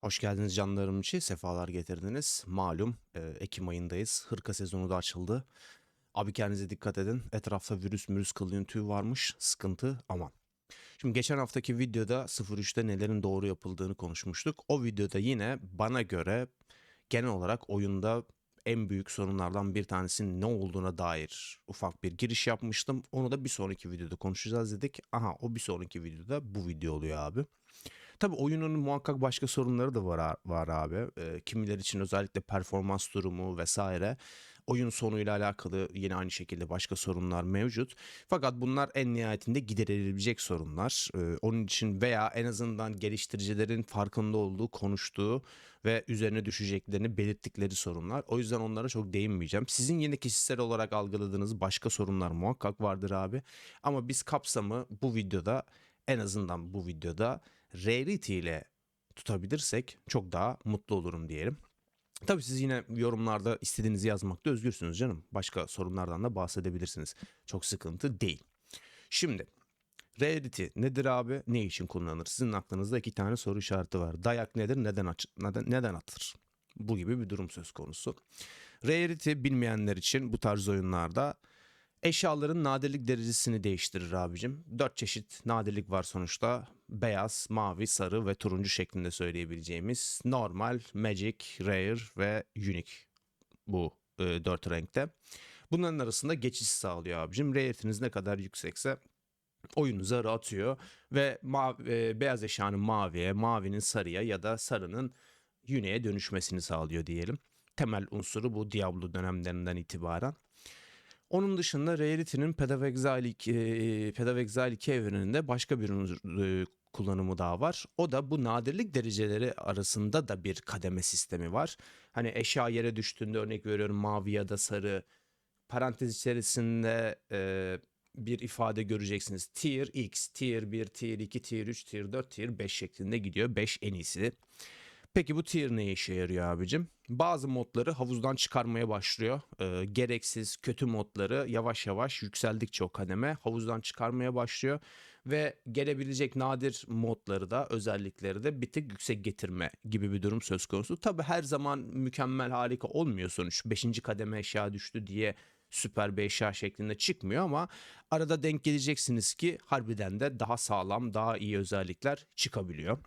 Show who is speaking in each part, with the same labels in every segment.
Speaker 1: Hoş geldiniz canlarım içi. Sefalar getirdiniz. Malum e, Ekim ayındayız. Hırka sezonu da açıldı. Abi kendinize dikkat edin. Etrafta virüs mürüs kılığın tüy varmış. Sıkıntı aman. Şimdi geçen haftaki videoda 03'te nelerin doğru yapıldığını konuşmuştuk. O videoda yine bana göre genel olarak oyunda en büyük sorunlardan bir tanesinin ne olduğuna dair ufak bir giriş yapmıştım. Onu da bir sonraki videoda konuşacağız dedik. Aha o bir sonraki videoda bu video oluyor abi. Tabii oyunun muhakkak başka sorunları da var, var abi. Ee, kimiler için özellikle performans durumu vesaire. Oyun sonuyla alakalı yine aynı şekilde başka sorunlar mevcut. Fakat bunlar en nihayetinde giderilebilecek sorunlar. Onun için veya en azından geliştiricilerin farkında olduğu, konuştuğu ve üzerine düşeceklerini belirttikleri sorunlar. O yüzden onlara çok değinmeyeceğim. Sizin yine kişisel olarak algıladığınız başka sorunlar muhakkak vardır abi. Ama biz kapsamı bu videoda en azından bu videoda Rarity ile tutabilirsek çok daha mutlu olurum diyelim. Tabii siz yine yorumlarda istediğinizi yazmakta özgürsünüz canım. Başka sorunlardan da bahsedebilirsiniz. Çok sıkıntı değil. Şimdi Rarity nedir abi? Ne için kullanılır? Sizin aklınızda iki tane soru işareti var. Dayak nedir? Neden, aç neden, neden atılır? Bu gibi bir durum söz konusu. Rarity bilmeyenler için bu tarz oyunlarda Eşyaların nadirlik derecesini değiştirir abicim. Dört çeşit nadirlik var sonuçta. Beyaz, mavi, sarı ve turuncu şeklinde söyleyebileceğimiz normal, magic, rare ve unique bu e, dört renkte. Bunların arasında geçiş sağlıyor abicim. Rarity'niz ne kadar yüksekse oyunu zarı atıyor ve mavi, e, beyaz eşyanın maviye, mavinin sarıya ya da sarının unique'e dönüşmesini sağlıyor diyelim. Temel unsuru bu Diablo dönemlerinden itibaren. Onun dışında Rarity'nin Path of Exile 2, e, Path of Exile 2 evreninde başka bir e, kullanımı daha var. O da bu nadirlik dereceleri arasında da bir kademe sistemi var. Hani eşya yere düştüğünde örnek veriyorum mavi ya da sarı parantez içerisinde e, bir ifade göreceksiniz. Tier X, Tier 1, Tier 2, Tier 3, Tier 4, Tier 5 şeklinde gidiyor. 5 en iyisi. Peki bu tier ne işe yarıyor abicim? Bazı modları havuzdan çıkarmaya başlıyor. Ee, gereksiz kötü modları yavaş yavaş yükseldikçe o kademe havuzdan çıkarmaya başlıyor. Ve gelebilecek nadir modları da özellikleri de bir tık yüksek getirme gibi bir durum söz konusu. Tabi her zaman mükemmel harika olmuyor sonuç. Beşinci kademe eşya düştü diye süper bir eşya şeklinde çıkmıyor ama arada denk geleceksiniz ki harbiden de daha sağlam daha iyi özellikler çıkabiliyor.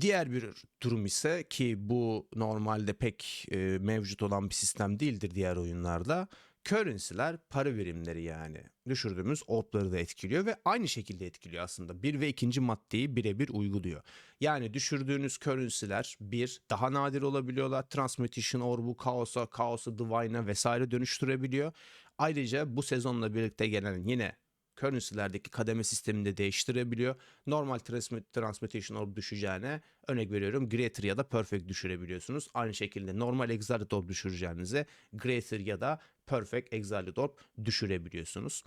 Speaker 1: Diğer bir durum ise ki bu normalde pek e, mevcut olan bir sistem değildir diğer oyunlarda. Currency'ler para birimleri yani düşürdüğümüz orpları da etkiliyor ve aynı şekilde etkiliyor aslında. Bir ve ikinci maddeyi birebir uyguluyor. Yani düşürdüğünüz currency'ler bir daha nadir olabiliyorlar. Transmutation orbu kaosa, kaosa divine'a vesaire dönüştürebiliyor. Ayrıca bu sezonla birlikte gelen yine currency'lerdeki kademe sistemini de değiştirebiliyor. Normal transmutation orb düşeceğine örnek veriyorum greater ya da perfect düşürebiliyorsunuz. Aynı şekilde normal exalted orb düşüreceğinize greater ya da perfect exalted orb düşürebiliyorsunuz.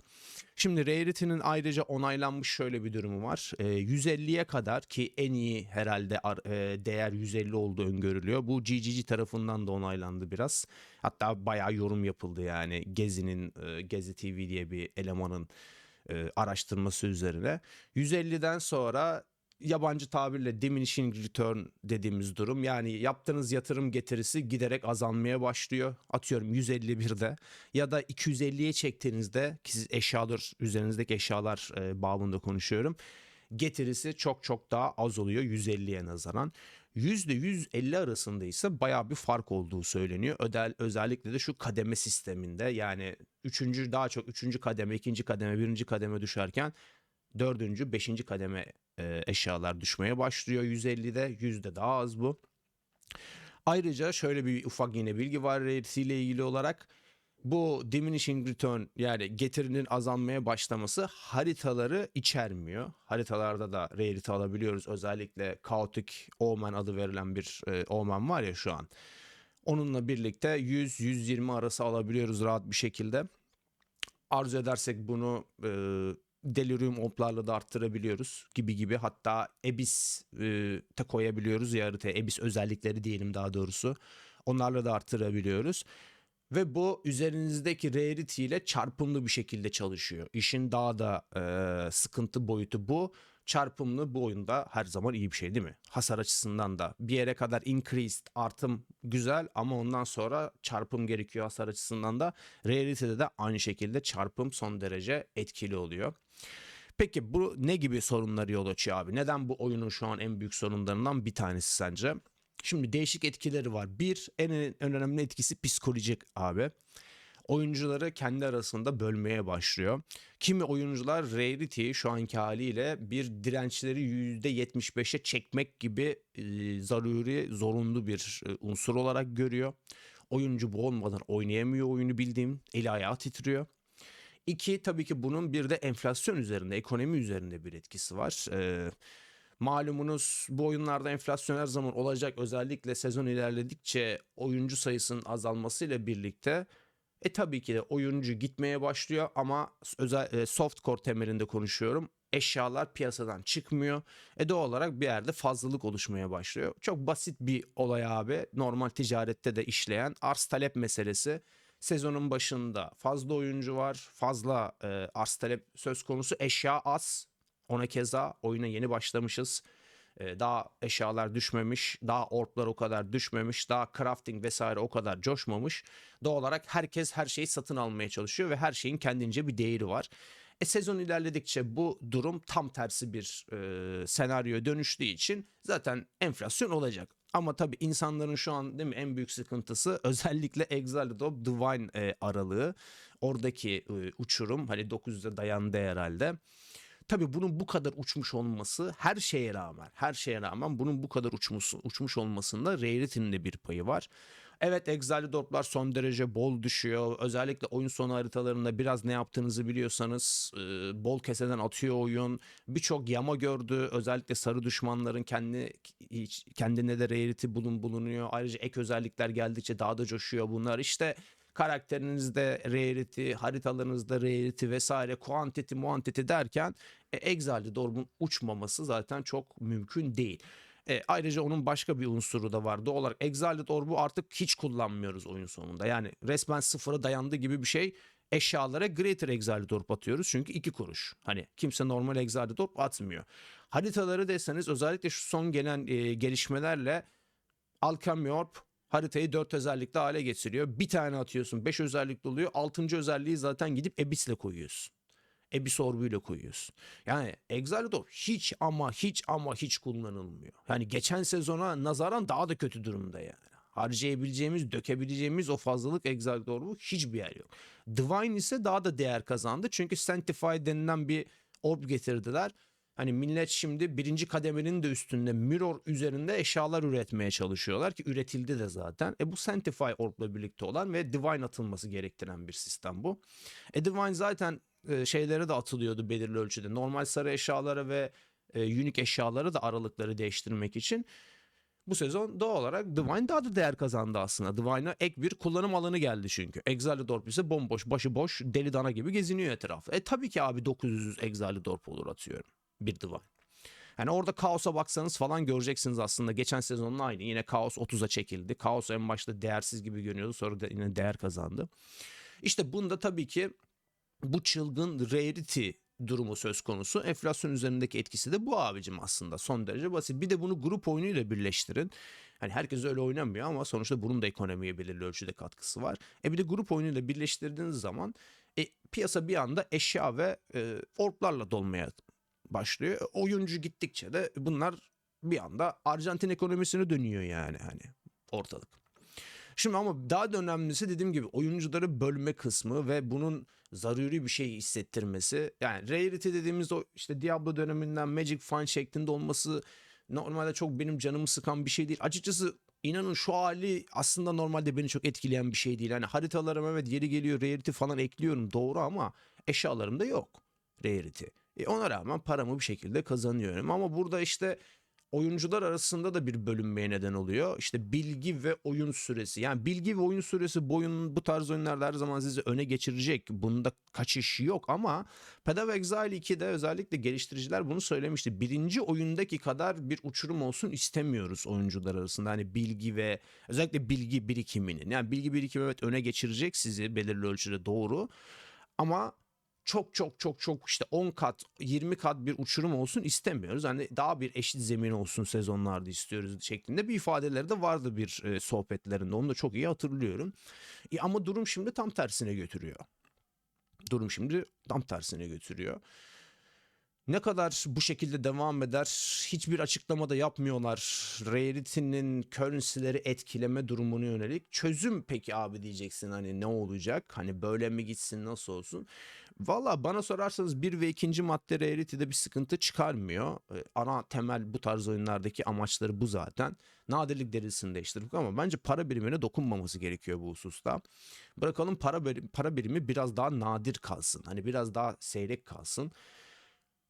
Speaker 1: Şimdi rarity'nin ayrıca onaylanmış şöyle bir durumu var. E, 150'ye kadar ki en iyi herhalde e, değer 150 olduğu öngörülüyor. Bu GGG tarafından da onaylandı biraz. Hatta bayağı yorum yapıldı yani Gezi'nin e, Gezi TV diye bir elemanın e, araştırması üzerine. 150'den sonra yabancı tabirle diminishing return dediğimiz durum yani yaptığınız yatırım getirisi giderek azalmaya başlıyor. Atıyorum 151'de ya da 250'ye çektiğinizde ki siz eşyalar üzerinizdeki eşyalar e, bağımında konuşuyorum. Getirisi çok çok daha az oluyor 150'ye nazaran. %150 arasında ise baya bir fark olduğu söyleniyor. Ödel, özellikle de şu kademe sisteminde yani üçüncü daha çok üçüncü kademe, ikinci kademe, birinci kademe düşerken dördüncü, beşinci kademe e, eşyalar düşmeye başlıyor 150'de. Yüzde daha az bu. Ayrıca şöyle bir ufak yine bilgi var ile ilgili olarak. Bu diminishing return yani getirinin azalmaya başlaması haritaları içermiyor. Haritalarda da rarity alabiliyoruz. Özellikle Chaotic Omen adı verilen bir e, Omen var ya şu an. Onunla birlikte 100-120 arası alabiliyoruz rahat bir şekilde. Arzu edersek bunu e, Delirium oplarla da arttırabiliyoruz gibi gibi. Hatta Ebis e, koyabiliyoruz ya haritaya. Ebis özellikleri diyelim daha doğrusu. Onlarla da arttırabiliyoruz. Ve bu üzerinizdeki rarity ile çarpımlı bir şekilde çalışıyor. İşin daha da e, sıkıntı boyutu bu. çarpımlı bu oyunda her zaman iyi bir şey değil mi? Hasar açısından da bir yere kadar increased artım güzel ama ondan sonra çarpım gerekiyor hasar açısından da. Rarity'de de aynı şekilde çarpım son derece etkili oluyor. Peki bu ne gibi sorunları yol açıyor abi? Neden bu oyunun şu an en büyük sorunlarından bir tanesi sence? Şimdi değişik etkileri var. Bir en önemli etkisi psikolojik abi. Oyuncuları kendi arasında bölmeye başlıyor. Kimi oyuncular Rarity'yi şu anki haliyle bir dirençleri %75'e çekmek gibi e, zaruri, zorunlu bir e, unsur olarak görüyor. Oyuncu bu olmadan oynayamıyor oyunu bildiğim. Eli ayağı titriyor. İki tabii ki bunun bir de enflasyon üzerinde, ekonomi üzerinde bir etkisi var. Ee, malumunuz bu oyunlarda enflasyon her zaman olacak. Özellikle sezon ilerledikçe oyuncu sayısının azalmasıyla birlikte e tabii ki de oyuncu gitmeye başlıyor ama özel e, softcore temelinde konuşuyorum. Eşyalar piyasadan çıkmıyor. E doğal olarak bir yerde fazlalık oluşmaya başlıyor. Çok basit bir olay abi. Normal ticarette de işleyen arz talep meselesi sezonun başında fazla oyuncu var. Fazla e, arz talep söz konusu. Eşya az. Ona keza oyuna yeni başlamışız. E, daha eşyalar düşmemiş. Daha orklar o kadar düşmemiş. Daha crafting vesaire o kadar coşmamış. Doğal olarak herkes her şeyi satın almaya çalışıyor ve her şeyin kendince bir değeri var. E, sezon ilerledikçe bu durum tam tersi bir e, senaryo dönüştüğü için zaten enflasyon olacak. Ama tabii insanların şu an değil mi en büyük sıkıntısı özellikle Exiled of Divine e, aralığı. Oradaki e, uçurum hani 900'e dayandı herhalde. Tabii bunun bu kadar uçmuş olması her şeye rağmen, her şeye rağmen bunun bu kadar uçmuş, uçmuş olmasında Rarity'nin de bir payı var. Evet Exiled son derece bol düşüyor. Özellikle oyun sonu haritalarında biraz ne yaptığınızı biliyorsanız e, bol keseden atıyor oyun. Birçok yama gördü. Özellikle sarı düşmanların kendi kendine de rarity bulun bulunuyor. Ayrıca ek özellikler geldikçe daha da coşuyor bunlar. İşte karakterinizde rarity, haritalarınızda rarity vesaire quantity muantity derken e, Exiled Orb'un uçmaması zaten çok mümkün değil. E, ayrıca onun başka bir unsuru da var. Doğal olarak Exiled Orb'u artık hiç kullanmıyoruz oyun sonunda. Yani resmen sıfıra dayandı gibi bir şey. Eşyalara Greater Exiled Orb atıyoruz çünkü iki kuruş. Hani kimse normal Exiled Orb atmıyor. Haritaları deseniz özellikle şu son gelen e, gelişmelerle Alchemy Orb haritayı 4 özellikli hale getiriyor. Bir tane atıyorsun 5 özellikli oluyor. 6. özelliği zaten gidip Abyss'le koyuyorsun. Abyss Orb'uyla koyuyorsun. Yani Exiled hiç ama hiç ama hiç kullanılmıyor. Yani geçen sezona nazaran daha da kötü durumda yani. Harcayabileceğimiz, dökebileceğimiz o fazlalık Exiled Orb'u hiçbir yer yok. Divine ise daha da değer kazandı. Çünkü Sanctify denilen bir orb getirdiler. Hani millet şimdi birinci kademenin de üstünde mirror üzerinde eşyalar üretmeye çalışıyorlar ki üretildi de zaten. E bu Sanctify Orb'la birlikte olan ve Divine atılması gerektiren bir sistem bu. E Divine zaten e, şeylere de atılıyordu belirli ölçüde. Normal sarı eşyalara ve e, unique eşyalara da aralıkları değiştirmek için. Bu sezon doğal olarak Divine daha da değer kazandı aslında. Divine'a ek bir kullanım alanı geldi çünkü. Exiled ise bomboş, başı boş, deli dana gibi geziniyor etrafı. E tabii ki abi 900 Exiled olur atıyorum bir Divine. Yani orada Kaos'a baksanız falan göreceksiniz aslında. Geçen sezonun aynı. Yine Kaos 30'a çekildi. Kaos en başta değersiz gibi görünüyordu. Sonra da yine değer kazandı. İşte bunda tabii ki bu çılgın rarity durumu söz konusu. Enflasyon üzerindeki etkisi de bu abicim aslında son derece basit. Bir de bunu grup oyunuyla birleştirin. Hani herkes öyle oynamıyor ama sonuçta bunun da ekonomiye belirli ölçüde katkısı var. E bir de grup oyunuyla birleştirdiğiniz zaman e, piyasa bir anda eşya ve e, orplarla dolmaya başlıyor. E, oyuncu gittikçe de bunlar bir anda Arjantin ekonomisine dönüyor yani hani ortalık. Şimdi ama daha da önemlisi dediğim gibi oyuncuları bölme kısmı ve bunun zaruri bir şey hissettirmesi. Yani Rarity dediğimiz o işte Diablo döneminden Magic Find şeklinde olması normalde çok benim canımı sıkan bir şey değil. Açıkçası inanın şu hali aslında normalde beni çok etkileyen bir şey değil. Hani haritalarıma evet yeri geliyor Rarity falan ekliyorum doğru ama eşyalarımda yok Rarity. E ona rağmen paramı bir şekilde kazanıyorum. Ama burada işte oyuncular arasında da bir bölünmeye neden oluyor. İşte bilgi ve oyun süresi. Yani bilgi ve oyun süresi boyun bu tarz oyunlarda her zaman sizi öne geçirecek. Bunda kaçış yok ama Path of Exile 2'de özellikle geliştiriciler bunu söylemişti. Birinci oyundaki kadar bir uçurum olsun istemiyoruz oyuncular arasında. Hani bilgi ve özellikle bilgi birikiminin. Yani bilgi birikimi evet öne geçirecek sizi belirli ölçüde doğru. Ama çok çok çok çok işte 10 kat 20 kat bir uçurum olsun istemiyoruz. Hani daha bir eşit zemin olsun sezonlarda istiyoruz şeklinde bir ifadeleri de vardı bir e, sohbetlerinde. Onu da çok iyi hatırlıyorum. E, ama durum şimdi tam tersine götürüyor. Durum şimdi tam tersine götürüyor. Ne kadar bu şekilde devam eder hiçbir açıklama da yapmıyorlar. Rarity'nin currency'leri etkileme durumunu yönelik. Çözüm peki abi diyeceksin hani ne olacak? Hani böyle mi gitsin nasıl olsun? Valla bana sorarsanız bir ve ikinci madde Rarity'de bir sıkıntı çıkarmıyor. Ee, Ana temel bu tarz oyunlardaki amaçları bu zaten. Nadirlik derecesini değiştirmek ama bence para birimine dokunmaması gerekiyor bu hususta. Bırakalım para, birim, para birimi biraz daha nadir kalsın. Hani biraz daha seyrek kalsın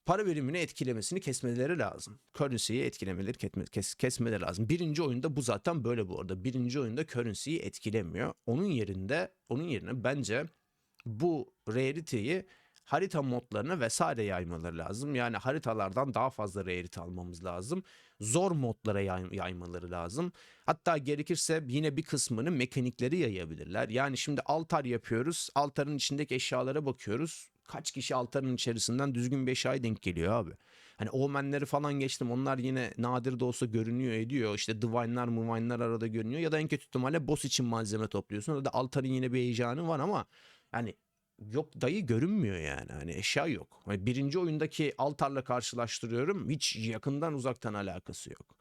Speaker 1: para birimini etkilemesini kesmeleri lazım. Currency'yi etkilemeleri kes, kesmeleri lazım. Birinci oyunda bu zaten böyle bu arada. Birinci oyunda currency'yi etkilemiyor. Onun yerinde onun yerine bence bu rarity'yi harita modlarına vesaire yaymaları lazım. Yani haritalardan daha fazla rarity almamız lazım. Zor modlara yay- yaymaları lazım. Hatta gerekirse yine bir kısmını mekanikleri yayabilirler. Yani şimdi altar yapıyoruz. Altarın içindeki eşyalara bakıyoruz. Kaç kişi altarın içerisinden düzgün bir eşyaya denk geliyor abi. Hani omenleri falan geçtim. Onlar yine nadir de olsa görünüyor ediyor. İşte divine'lar muvine'lar arada görünüyor. Ya da en kötü ihtimalle boss için malzeme topluyorsun. Ya da altarın yine bir heyecanı var ama yani yok dayı görünmüyor yani. Hani eşya yok. Hani birinci oyundaki altarla karşılaştırıyorum. Hiç yakından uzaktan alakası yok.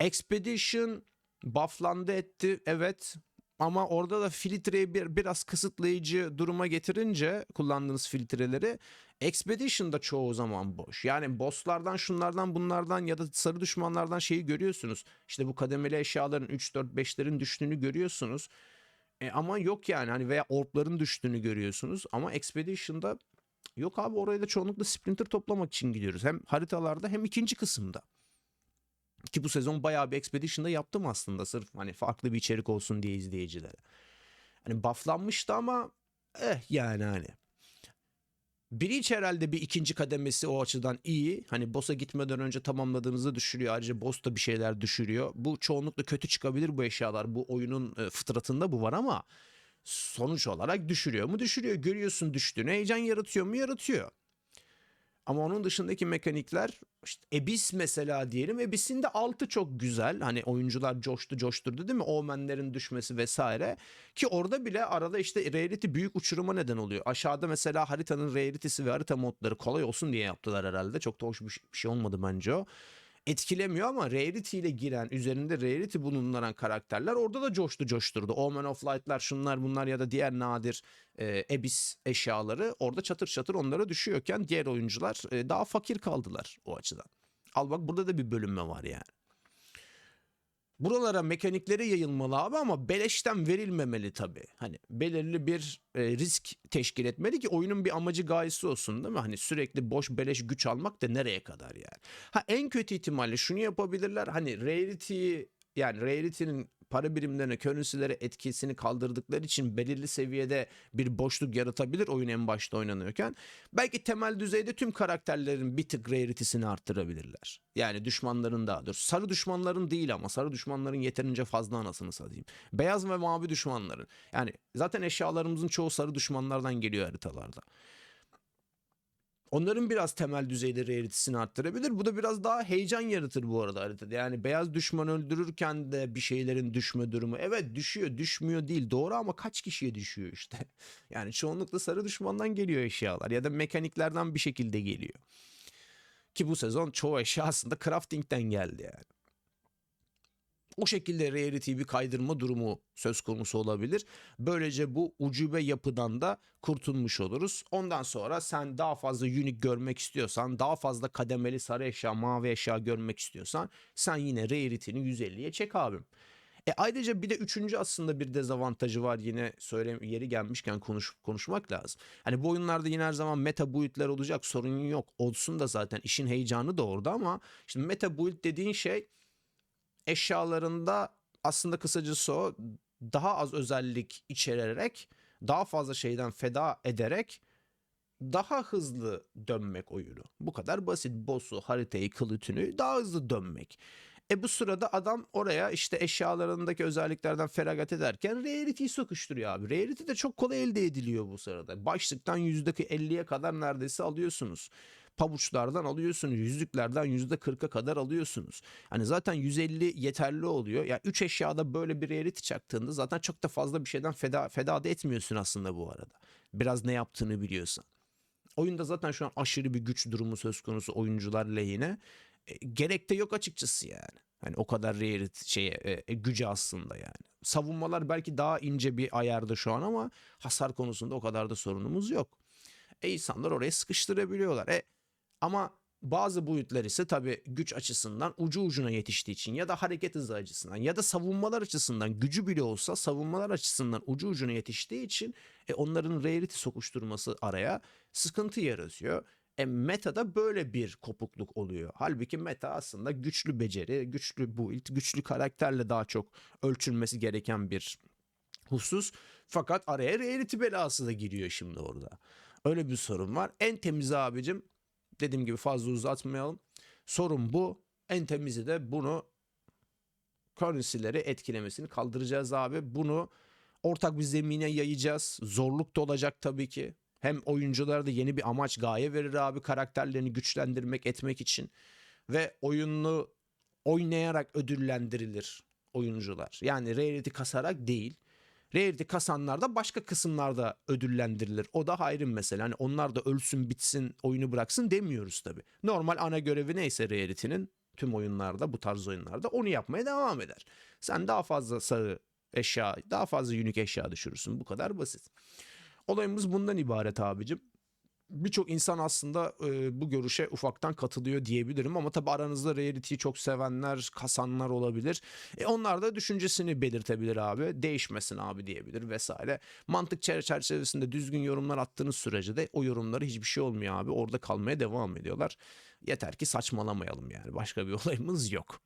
Speaker 1: Expedition bufflandı etti evet ama orada da filtreyi bir, biraz kısıtlayıcı duruma getirince kullandığınız filtreleri Expedition'da çoğu zaman boş. Yani bosslardan şunlardan bunlardan ya da sarı düşmanlardan şeyi görüyorsunuz. İşte bu kademeli eşyaların 3 4 5'lerin düştüğünü görüyorsunuz. E ama yok yani hani veya orbların düştüğünü görüyorsunuz ama Expedition'da yok abi oraya da çoğunlukla Splinter toplamak için gidiyoruz. Hem haritalarda hem ikinci kısımda. Ki bu sezon bayağı bir Expedition'da yaptım aslında sırf hani farklı bir içerik olsun diye izleyicilere. Hani bufflanmıştı ama eh yani hani. Breach herhalde bir ikinci kademesi o açıdan iyi. Hani boss'a gitmeden önce tamamladığınızı düşürüyor. Ayrıca boss da bir şeyler düşürüyor. Bu çoğunlukla kötü çıkabilir bu eşyalar. Bu oyunun e, fıtratında bu var ama sonuç olarak düşürüyor mu? Düşürüyor. Görüyorsun düştüğünü. Heyecan yaratıyor mu? Yaratıyor. Ama onun dışındaki mekanikler işte Abyss mesela diyelim. Abyss'in de altı çok güzel. Hani oyuncular coştu coşturdu değil mi? Omenlerin düşmesi vesaire. Ki orada bile arada işte rarity büyük uçuruma neden oluyor. Aşağıda mesela haritanın rarity'si ve harita modları kolay olsun diye yaptılar herhalde. Çok da hoş bir şey olmadı bence o. Etkilemiyor ama rarity ile giren üzerinde rarity bulunan karakterler orada da coştu coşturdu. Omen of Light'lar şunlar bunlar ya da diğer nadir e, Abyss eşyaları orada çatır çatır onlara düşüyorken diğer oyuncular e, daha fakir kaldılar o açıdan. Al bak burada da bir bölünme var yani. Buralara mekanikleri yayılmalı abi ama beleşten verilmemeli tabii. Hani belirli bir e, risk teşkil etmeli ki oyunun bir amacı gayesi olsun değil mi? Hani sürekli boş beleş güç almak da nereye kadar yani? Ha en kötü ihtimalle şunu yapabilirler. Hani rarity'yi yani rarity'nin para birimlerine, currency'lere etkisini kaldırdıkları için belirli seviyede bir boşluk yaratabilir oyun en başta oynanıyorken. Belki temel düzeyde tüm karakterlerin bir tık rarity'sini arttırabilirler. Yani düşmanların daha doğrusu. Sarı düşmanların değil ama sarı düşmanların yeterince fazla anasını satayım. Beyaz ve mavi düşmanların. Yani zaten eşyalarımızın çoğu sarı düşmanlardan geliyor haritalarda. Onların biraz temel düzeyde rarity'sini arttırabilir. Bu da biraz daha heyecan yaratır bu arada haritada. Yani beyaz düşman öldürürken de bir şeylerin düşme durumu. Evet düşüyor düşmüyor değil doğru ama kaç kişiye düşüyor işte. Yani çoğunlukla sarı düşmandan geliyor eşyalar ya da mekaniklerden bir şekilde geliyor. Ki bu sezon çoğu eşya aslında crafting'den geldi yani. O şekilde rarity bir kaydırma durumu söz konusu olabilir. Böylece bu ucube yapıdan da kurtulmuş oluruz. Ondan sonra sen daha fazla unique görmek istiyorsan, daha fazla kademeli sarı eşya, mavi eşya görmek istiyorsan sen yine rarity'ni 150'ye çek abim. E ayrıca bir de üçüncü aslında bir dezavantajı var yine söyle yeri gelmişken konuş, konuşmak lazım. Hani bu oyunlarda yine her zaman meta build'ler olacak sorun yok. Olsun da zaten işin heyecanı da orada ama şimdi meta build dediğin şey eşyalarında aslında kısacası o daha az özellik içererek daha fazla şeyden feda ederek daha hızlı dönmek oyunu. Bu kadar basit. Boss'u, haritayı, kılıtını daha hızlı dönmek. E bu sırada adam oraya işte eşyalarındaki özelliklerden feragat ederken reality'yi sokuşturuyor abi. Reality de çok kolay elde ediliyor bu sırada. Başlıktan %50'ye kadar neredeyse alıyorsunuz. Pabuçlardan alıyorsunuz. Yüzüklerden %40'a kadar alıyorsunuz. Hani zaten 150 yeterli oluyor. Ya 3 eşyada böyle bir reality çaktığında zaten çok da fazla bir şeyden feda, feda da etmiyorsun aslında bu arada. Biraz ne yaptığını biliyorsan. Oyunda zaten şu an aşırı bir güç durumu söz konusu oyuncular lehine. E, gerek de yok açıkçası yani. Hani o kadar reality şeye e, e, gücü aslında yani. Savunmalar belki daha ince bir ayarda şu an ama hasar konusunda o kadar da sorunumuz yok. E insanlar oraya sıkıştırabiliyorlar. E ama bazı boyutlar ise tabii güç açısından ucu ucuna yetiştiği için ya da hareket hızı açısından ya da savunmalar açısından gücü bile olsa savunmalar açısından ucu ucuna yetiştiği için e, onların reality sokuşturması araya sıkıntı yaratıyor. E meta'da böyle bir kopukluk oluyor. Halbuki meta aslında güçlü beceri, güçlü build, güçlü karakterle daha çok ölçülmesi gereken bir husus. Fakat araya reality belası da giriyor şimdi orada. Öyle bir sorun var. En temizi abicim dediğim gibi fazla uzatmayalım. Sorun bu. En temizi de bunu currency'leri etkilemesini kaldıracağız abi. Bunu ortak bir zemine yayacağız. Zorluk da olacak tabii ki. Hem oyunculara da yeni bir amaç gaye verir abi karakterlerini güçlendirmek etmek için. Ve oyununu oynayarak ödüllendirilir oyuncular. Yani reality kasarak değil. Reality kasanlar da başka kısımlarda ödüllendirilir. O da hayrın mesela. Hani onlar da ölsün bitsin oyunu bıraksın demiyoruz tabii. Normal ana görevi neyse reality'nin tüm oyunlarda bu tarz oyunlarda onu yapmaya devam eder. Sen daha fazla sarı eşya, daha fazla unique eşya düşürürsün. Bu kadar basit. Olayımız bundan ibaret abicim. Birçok insan aslında e, bu görüşe ufaktan katılıyor diyebilirim ama tabi aranızda reality'yi çok sevenler, kasanlar olabilir. E, onlar da düşüncesini belirtebilir abi. Değişmesin abi diyebilir vesaire. Mantık çer- çerçevesinde düzgün yorumlar attığınız sürece de o yorumlara hiçbir şey olmuyor abi. Orada kalmaya devam ediyorlar. Yeter ki saçmalamayalım yani. Başka bir olayımız yok.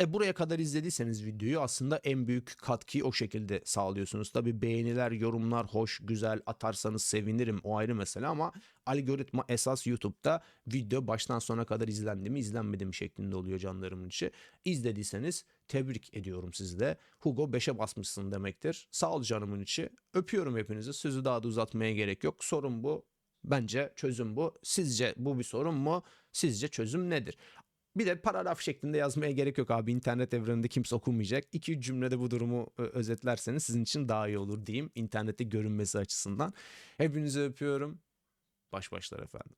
Speaker 1: E buraya kadar izlediyseniz videoyu aslında en büyük katkıyı o şekilde sağlıyorsunuz. Tabi beğeniler, yorumlar hoş, güzel atarsanız sevinirim o ayrı mesele ama algoritma esas YouTube'da video baştan sona kadar izlendi mi izlenmedi mi şeklinde oluyor canlarımın içi. İzlediyseniz tebrik ediyorum sizi de. Hugo 5'e basmışsın demektir. Sağ ol canımın içi. Öpüyorum hepinizi. Sözü daha da uzatmaya gerek yok. Sorun bu. Bence çözüm bu. Sizce bu bir sorun mu? Sizce çözüm nedir? Bir de paragraf şeklinde yazmaya gerek yok abi. İnternet evreninde kimse okumayacak. İki cümlede bu durumu özetlerseniz sizin için daha iyi olur diyeyim. İnternette görünmesi açısından. Hepinizi öpüyorum. Baş başlar efendim.